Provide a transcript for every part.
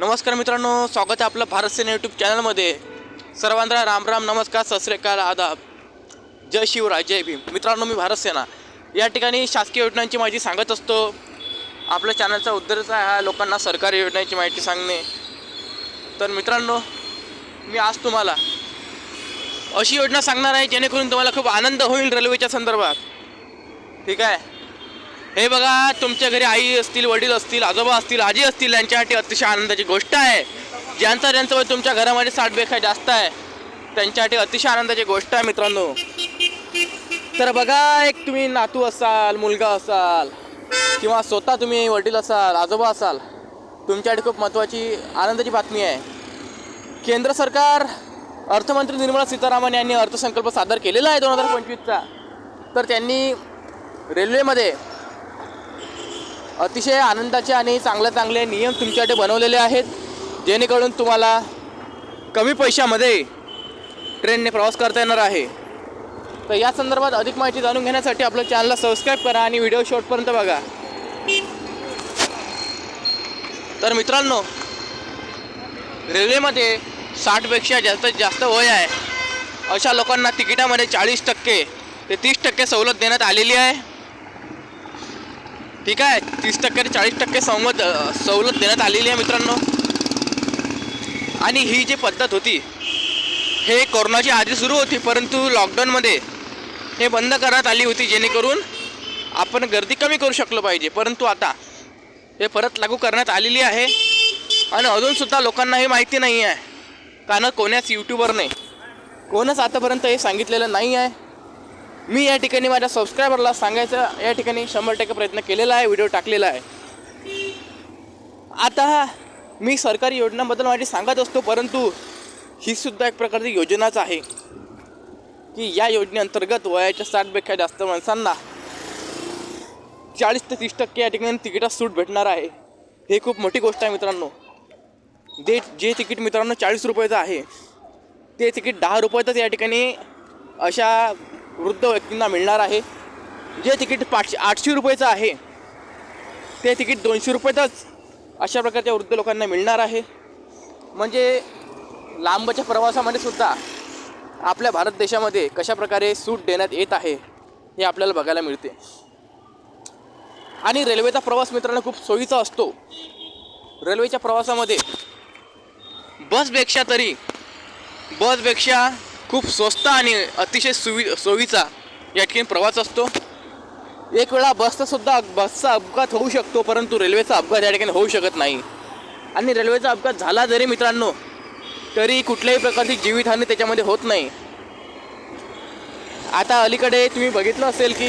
नमस्कार मित्रांनो स्वागत आहे आपलं भारत सेना यूट्यूब चॅनलमध्ये सर्वांना राम राम नमस्कार सस्रेकाल आदाब. जय शिवराय जय भीम. मित्रांनो मी भारत सेना. या ठिकाणी शासकीय योजनांची माहिती सांगत असतो. आपल्या चॅनलचा उद्देश आहे लोकांना सरकारी योजनांची माहिती सांगणे. तर मित्रांनो मी आज तुम्हाला अशी योजना सांगणार आहे जेणेकरून तुम्हाला खूप आनंद होईल रेल्वेच्या संदर्भात. ठीक आहे? हे बघा तुमच्या घरी आई असतील वडील असतील आजोबा असतील आजी असतील यांच्यासाठी अतिशय आनंदाची गोष्ट आहे. ज्यांचा ज्यांचं वय तुमच्या घरामध्ये साठ बेखा जास्त आहे त्यांच्यासाठी अतिशय आनंदाची गोष्ट आहे मित्रांनो. तर बघा एक तुम्ही नातू असाल मुलगा असाल किंवा स्वतः तुम्ही वडील असाल आजोबा असाल तुमच्यासाठी खूप महत्त्वाची आनंदाची बातमी आहे. केंद्र सरकार अर्थमंत्री निर्मला सीतारामन यांनी अर्थसंकल्प सादर केलेला आहे दोन हजार पंचवीसचा. तर त्यांनी रेल्वेमध्ये अतिशय आनंदाचे आणि चांगले चांगले नियम तुमच्यासाठी बनवलेले आहेत. जेणेकरून तुम्हाला कमी पैशामध्ये ट्रेनने प्रवास करता येणार आहे. तर या संदर्भात अधिक माहिती जाणून घेण्यासाठी आपल्या चॅनलला सबस्क्राईब करा आणि व्हिडिओ शॉर्टपर्यंत बघा. तर मित्रांनो रेल्वेमध्ये साठपेक्षा जास्त जास्त वय आहे. अशा लोकांना तिकिटामध्ये चाळीस टक्के ते तीस टक्के सवलत देण्यात आलेली आहे. ठीक आहे तीस टक्के ते चाळीस टक्के सवलत सवलत देण्यात आलेली आहे मित्रांनो. आणि ही जी पद्धत होती हे कोरोनाची आधी सुरू होती परंतु लॉकडाऊनमध्ये हे बंद करण्यात आली होती जेणेकरून आपण गर्दी कमी करू शकलो पाहिजे. परंतु आता हे परत लागू करण्यात आलेली आहे. आणि अजूनसुद्धा लोकांना हे माहिती नाही आहे कारण कोण्याच नाही कोणच आतापर्यंत हे सांगितलेलं नाही आहे मी या ठिकाणी माझ्या सबस्क्रायबरला सांगायचं या ठिकाणी शंभर टक्के प्रयत्न केलेला आहे व्हिडिओ टाकलेला आहे. आता मी सरकारी योजनांबद्दल माझी सांगत असतो परंतु ही सुद्धा एक प्रकारची योजनाच आहे की या योजनेअंतर्गत वयाच्या साठपेक्षा जास्त माणसांना चाळीस ते तीस टक्के या ठिकाणी तिकिटात सूट भेटणार आहे. हे खूप मोठी गोष्ट आहे मित्रांनो. जे जे तिकीट मित्रांनो चाळीस रुपयाचं आहे ते तिकीट दहा रुपयातच या ठिकाणी अशा वृद्ध व्यक्तींना मिळणार आहे. जे तिकीट पाचशे आठशे रुपयाचं आहे ते तिकीट दोनशे रुपयातच अशा प्रकारच्या वृद्ध लोकांना मिळणार आहे. म्हणजे लांबच्या प्रवासामध्ये सुद्धा आपल्या भारत देशामध्ये कशा प्रकारे सूट देण्यात येत आहे हे आपल्याला बघायला मिळते. आणि रेल्वेचा प्रवास मित्रांनो खूप सोयीचा असतो. रेल्वेच्या प्रवासामध्ये बसपेक्षा तरी बसपेक्षा खूप स्वस्त आणि अतिशय सुवि सोयीचा या ठिकाणी प्रवास असतो. एक वेळा बसचा सुद्धा बसचा अपघात होऊ शकतो परंतु रेल्वेचा अपघात या ठिकाणी होऊ शकत नाही. आणि रेल्वेचा अपघात झाला जरी मित्रांनो तरी कुठल्याही प्रकारची जीवितहानी त्याच्यामध्ये होत नाही. आता अलीकडे तुम्ही बघितलं असेल की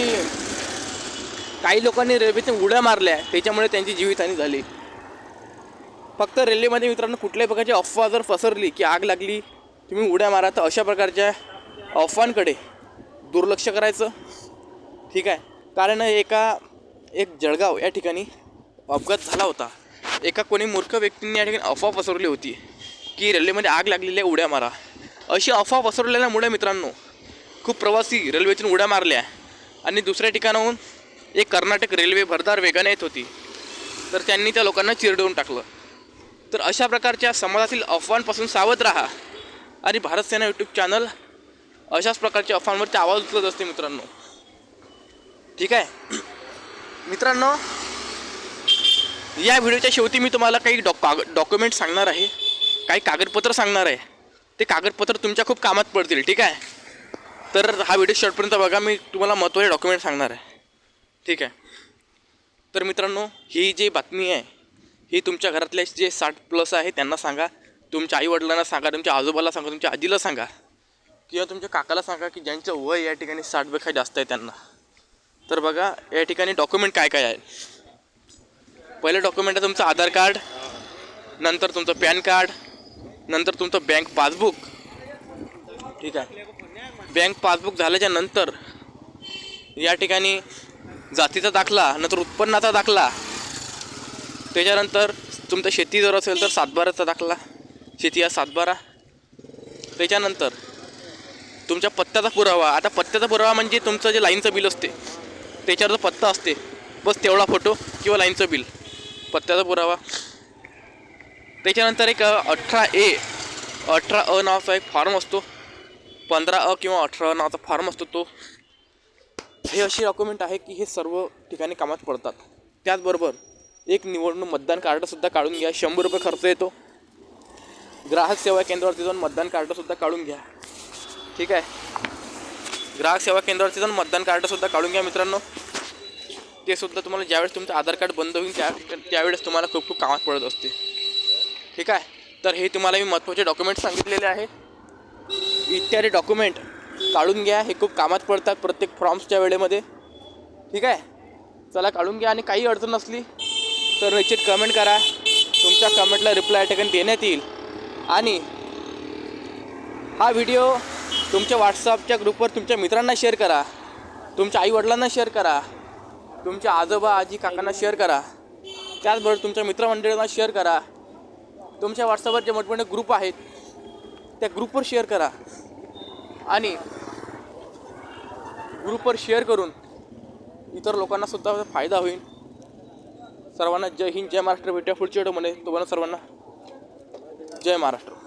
काही लोकांनी रेल्वेच्या उड्या मारल्या त्याच्यामुळे त्यांची जीवितहानी झाली. फक्त रेल्वेमध्ये मित्रांनो कुठल्याही प्रकारची अफवा जर पसरली की आग लागली तुम्ही उड्या मारा तर अशा प्रकारच्या अफवांकडे दुर्लक्ष करायचं. ठीक आहे. कारण एका एक जळगाव या ठिकाणी अपघात झाला होता. एका कोणी मूर्ख व्यक्तींनी या ठिकाणी अफवा पसरवली होती की रेल्वेमध्ये आग लागलेली आहे उड्या मारा. अशी अफवा पसरवलेल्यामुळे मित्रांनो खूप प्रवासी रेल्वेतून उड्या मारल्या आणि दुसऱ्या ठिकाणाहून एक कर्नाटक रेल्वे भरदार वेगाने येत होती. तर त्यांनी त्या लोकांना चिरडवून टाकलं. तर अशा प्रकारच्या समाजातील अफवांपासून सावध राहा. आणि भारत सेना यूट्यूब चॅनल अशाच प्रकारच्या अफवांवरती आवाज उचलत असते मित्रांनो. ठीक आहे? मित्रांनो या व्हिडिओच्या शेवटी मी तुम्हाला काही डॉ काग डॉक्युमेंट सांगणार आहे. काही कागदपत्र सांगणार आहे. ते कागदपत्र तुमच्या खूप कामात पडतील ठीक आहे? तर हा व्हिडिओ शेवटपर्यंत बघा मी तुम्हाला महत्त्वाचे डॉक्युमेंट सांगणार आहे. ठीक आहे? तर मित्रांनो ही जी बातमी आहे ही तुमच्या घरातले जे साठ प्लस आहे त्यांना सांगा. तुमच्या आईवडिलांना सांगा तुमच्या आजोबाला सांगा तुमच्या आजीला सांगा. किंवा तुमच्या काकाला सांगा की ज्यांचं वय या ठिकाणी साठपेक्षा जास्त आहे त्यांना. तर बघा या ठिकाणी डॉक्युमेंट काय काय आहे? पहिलं डॉक्युमेंट आहे तुमचं आधार कार्ड नंतर तुमचं पॅन कार्ड नंतर तुमचं बँक पासबुक. ठीक आहे? बँक पासबुक झाल्याच्यानंतर या ठिकाणी जातीचा दाखला नंतर उत्पन्नाचा दाखला. त्याच्यानंतर तुमचं शेती जर असेल तर सातबाराचा दाखला. शेती हा सातबारा. त्याच्यानंतर तुमच्या पत्त्याचा पुरावा. आता पत्त्याचा पुरावा म्हणजे तुमचं जे लाईनचं बिल असते त्याच्यावर जो पत्ता असते बस तेवढा फोटो किंवा लाईनचं बिल. पत्त्याचा पुरावा. त्याच्यानंतर एक अठरा ए अठरा अ नावाचा एक फॉर्म असतो. पंधरा अ किंवा अठरा अ नावाचा फॉर्म असतो तो. हे अशी डॉक्युमेंट आहे की हे सर्व ठिकाणी कामात पडतात. त्याचबरोबर एक निवडणूक मतदान कार्डसुद्धा काढून घ्या. शंभर रुपये खर्च येतो. ग्राहक सेवा केंद्रावरती जाऊन मतदान कार्डसुद्धा काढून घ्या. ठीक आहे? ग्राहक सेवा केंद्रावरती जाऊन मतदान कार्डसुद्धा काढून घ्या मित्रांनो. ते सुद्धा तुम्हाला ज्यावेळेस तुमचं आधार कार्ड बंद होईल त्या त्यावेळेस तुम्हाला खूप खूप कामात पडत असते. ठीक आहे? तर हे तुम्हाला मी महत्त्वाचे डॉक्युमेंट सांगितलेले आहे. इत्यादी डॉक्युमेंट काढून घ्या. हे खूप कामात पडतात प्रत्येक फॉर्म्सच्या वेळेमध्ये. ठीक आहे? चला काढून घ्या. आणि काही अडचण असली तर निश्चित कमेंट करा. तुमच्या कमेंटला रिप्लाय टेकन देण्यात येईल. आणि हा व्हिडिओ तुमच्या व्हॉट्सअपच्या ग्रुपवर तुमच्या मित्रांना शेअर करा. तुमच्या आईवडिलांना शेअर करा. तुमच्या आजोबा आजी काकांना शेअर करा. त्याचबरोबर तुमच्या मित्रमंडळींना शेअर करा. तुमच्या व्हॉट्सअपवर जे मोठमोठे ग्रुप आहेत त्या ग्रुपवर शेअर करा. आणि ग्रुपवर शेअर करून इतर लोकांनासुद्धा फायदा होईल. सर्वांना जय हिंद जय महाराष्ट्र. भेटूया पुढच्या व्हिडिओमध्ये तुम्हाला सर्वांना जय महाराष्ट्र